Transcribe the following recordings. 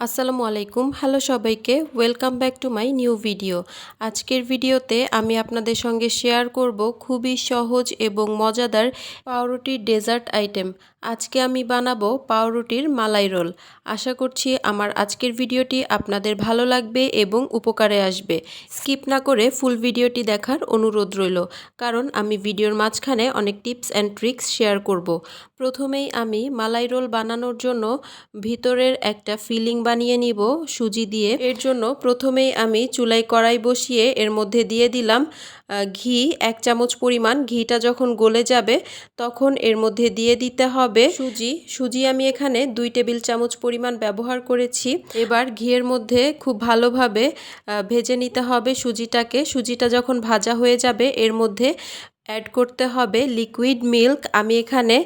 আসসালামু আলাইকুম। হ্যালো সবাইকে। Welcome back to my new video আজকের ভিডিওতে আমি আপনাদের সঙ্গে শেয়ার করব খুবই সহজ এবং মজাদার পাউরুটির ডেজার্ট আইটেম আজকে আমি বানাবো পাউরুটির মালাই রোল। আশা করছি আমার আজকের ভিডিওটি আপনাদের ভালো লাগবে এবং উপকারে আসবে। স্কিপ না করে ফুল ভিডিওটি দেখার অনুরোধ রইল, কারণ আমি ভিডিওর মাঝখানে অনেক টিপস অ্যান্ড ট্রিক্স শেয়ার করব। প্রথমেই আমি মালাই রোল বানানোর জন্য ভিতরের একটা ফিলিং বানিয়ে নিব সুজি দিয়ে। এর জন্য প্রথমেই আমি চুলায় কড়াই বসিয়ে এর মধ্যে দিয়ে দিলাম ঘি, এক চামচ পরিমাণ। ঘিটা যখন গলে যাবে, তখন এর মধ্যে দিয়ে দিতে হবে সুজি। সুজি আমি এখানে দুই টেবিল চামচ পরিমাণ ব্যবহার করেছি। এবার ঘিয়ের মধ্যে খুব ভালোভাবে ভেজে নিতে হবে সুজিটাকে। সুজিটা যখন ভাজা হয়ে যাবে, এর মধ্যে অ্যাড করতে হবে লিকুইড মিল্ক আমি এখানে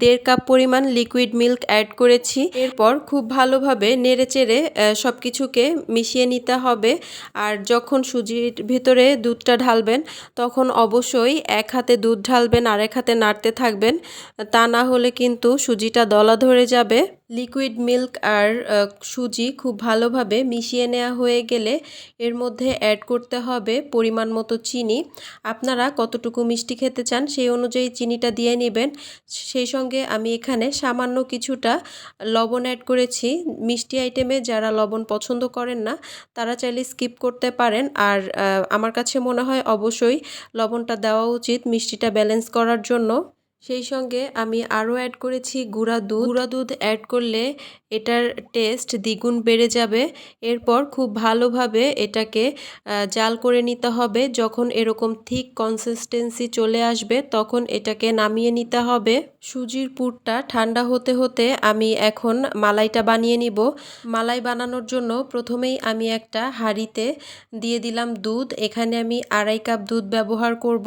দেড় কাপ পরিমাণ লিকুইড মিল্ক অ্যাড করেছি। এরপর খুব ভালোভাবে নেড়েচেড়ে সব কিছুকে মিশিয়ে নিতে হবে। আর যখন সুজির ভিতরে দুধটা ঢালবেন, তখন অবশ্যই এক হাতে দুধ ঢালবেন আর এক হাতে নাড়তে থাকবেন। তা না হলে কিন্তু সুজিটা দলা ধরে যাবে। লিকুইড মিল্ক আর সুজি খুব ভালোভাবে মিশিয়ে নেওয়া হয়ে গেলে এর মধ্যে অ্যাড করতে হবে পরিমাণ মতো চিনি। আপনারা কতটুকু মিষ্টি খেতে চান সেই অনুযায়ী চিনিটা দিয়ে নেবেন। সেই সঙ্গে আমি এখানে সামান্য কিছুটা লবণ অ্যাড করেছি। মিষ্টি আইটেমে যারা লবণ পছন্দ করেন না, তারা চাইলে স্কিপ করতে পারেন। আর আমার কাছে মনে হয় অবশ্যই লবণটা দেওয়া উচিত মিষ্টিটা ব্যালেন্স করার জন্য। সেই সঙ্গে আমি আরও অ্যাড করেছি গুঁড়া দুধ। গুঁড়া দুধ অ্যাড করলে এটার টেস্ট দ্বিগুণ বেড়ে যাবে। এরপর খুব ভালোভাবে এটাকে জাল করে নিতে হবে। যখন এরকম থিক কনসিস্টেন্সি চলে আসবে, তখন এটাকে নামিয়ে নিতে হবে। সুজির পুরটা ঠান্ডা হতে হতে আমি এখন মালাইটা বানিয়ে নিব। মালাই বানানোর জন্য প্রথমেই আমি একটা হাঁড়িতে দিয়ে দিলাম দুধ। এখানে আমি আড়াই কাপ দুধ ব্যবহার করব।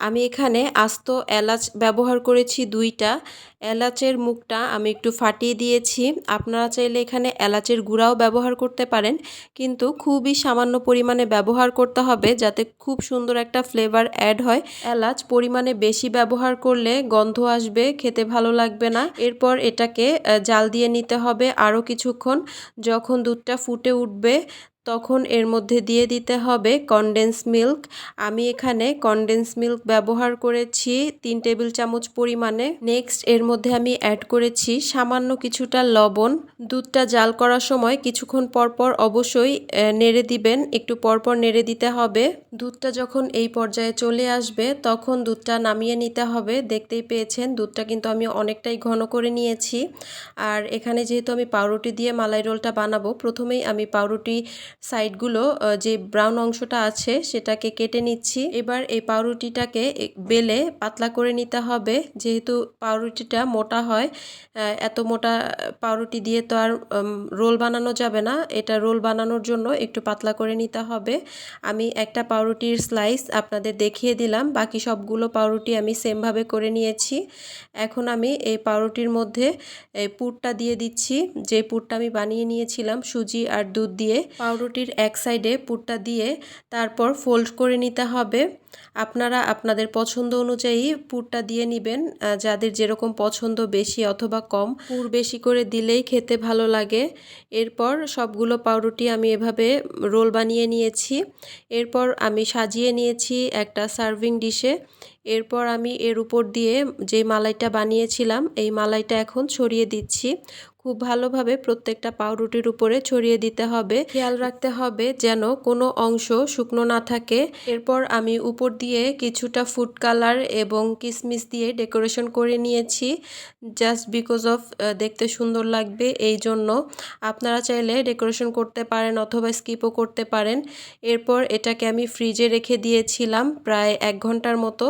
আমি এখানে আস্ত এলাচ ব্যবহার করেছি দুইটা। এলাচের মুখটা আমি একটু ফাটিয়ে দিয়েছি। আপনারা চাইলে এখানে এলাচের গুঁড়াও ব্যবহার করতে পারেন। কিন্তু খুবই সামান্য পরিমাণে ব্যবহার করতে হবে যাতে খুব সুন্দর একটা ফ্লেভার অ্যাড হয়। এলাচ পরিমাণে বেশি ব্যবহার করলে গন্ধ আসবে, খেতে ভালো লাগবে না। এরপর এটাকে জাল দিয়ে নিতে হবে আরও কিছুক্ষণ। যখন দুধটা ফুটে উঠবে তখন এর মধ্যে দিয়ে দিতে হবে কনডেন্স মিল্ক আমি এখানে কনডেন্স মিল্ক ব্যবহার করেছি তিন টেবিল চামচ পরিমাণে। নেক্সট এর মধ্যে আমি অ্যাড করেছি সামান্য কিছুটা লবণ। দুধটা জাল করার সময় কিছুক্ষণ পরপর অবশ্যই নেড়ে দিবেন। একটু পরপর নেড়ে দিতে হবে। দুধটা যখন এই পর্যায়ে চলে আসবে, তখন দুধটা নামিয়ে নিতে হবে। দেখতেই পেয়েছেন, দুধটা কিন্তু আমি অনেকটাই ঘন করে নিয়েছি। আর এখানে যেহেতু আমি পাউরুটি দিয়ে মালাই রোলটা বানাবো, প্রথমেই আমি পাউরুটি সাইডগুলো যে ব্রাউন অংশটা আছে সেটাকে কেটে নিচ্ছি। এবার এই পাউরুটিটাকে বেলে পাতলা করে নিতে হবে। যেহেতু পাউরুটিটা মোটা হয় এত মোটা পাউরুটি দিয়ে তো আর রোল বানানো যাবে না। এটা রোল বানানোর জন্য একটু পাতলা করে নিতে হবে। আমি একটা পাউরুটির স্লাইস আপনাদের দেখিয়ে দিলাম। বাকি সবগুলো পাউরুটি আমি সেমভাবে করে নিয়েছি। এখন আমি এই পাউরুটির মধ্যে, এই পুরটা দিয়ে দিচ্ছি। যে পুরটা আমি বানিয়ে নিয়েছিলাম, সুজি আর দুধ দিয়ে। পাউরুটি রুটির এক সাইডে পুরটা দিয়ে তারপর ফোল্ড করে নিতে হবে। আপনারা আপনাদের পছন্দ অনুযায়ী পুরটা দিয়ে নেবেন। যাদের যেরকম পছন্দ বেশি অথবা কম, পুর বেশি করে দিলেই খেতে ভালো লাগে। এরপর সবগুলো পাউরুটি আমি এভাবে রোল বানিয়ে নিয়েছি। এরপর আমি সাজিয়ে নিয়েছি একটা সার্ভিং ডিশে। এরপর আমি এর উপর দিয়ে যে মালাইটা বানিয়েছিলাম, এই মালাইটা এখন ছড়িয়ে দিচ্ছি। খুব ভালোভাবে প্রত্যেকটা পাউরুটির উপরে ছড়িয়ে দিতে হবে। খেয়াল রাখতে হবে যেন কোনো অংশ শুকনো না থাকে। এরপর আমি উপর দিয়ে কিছুটা ফুড কালার এবং কিসমিস দিয়ে ডেকোরেশন করে নিয়েছি জাস্ট বিকজ অফ দেখতে সুন্দর লাগবে এই জন্য আপনারা চাইলে ডেকোরেশন করতে পারেন অথবা স্কিপও করতে পারেন। এরপর এটাকে আমি ফ্রিজে রেখে দিয়েছিলাম প্রায় এক ঘণ্টার মতো।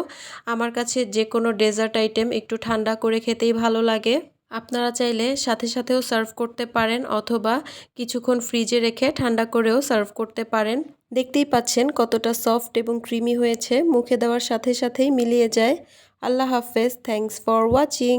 আমার কাছে যে কোনো ডেজার্ট আইটেম একটু ঠান্ডা করে খেতেই ভালো লাগে। আপনারা চাইলে সাথে সাথেও সার্ভ করতে পারেন অথবা কিছুক্ষণ ফ্রিজে রেখে ঠান্ডা করেও সার্ভ করতে পারেন। দেখতেই পাচ্ছেন কতটা সফট এবং ক্রিমি হয়েছে। মুখে দেওয়ার সাথে সাথেই মিলিয়ে যায়। আল্লাহ হাফেজ। Thanks for watching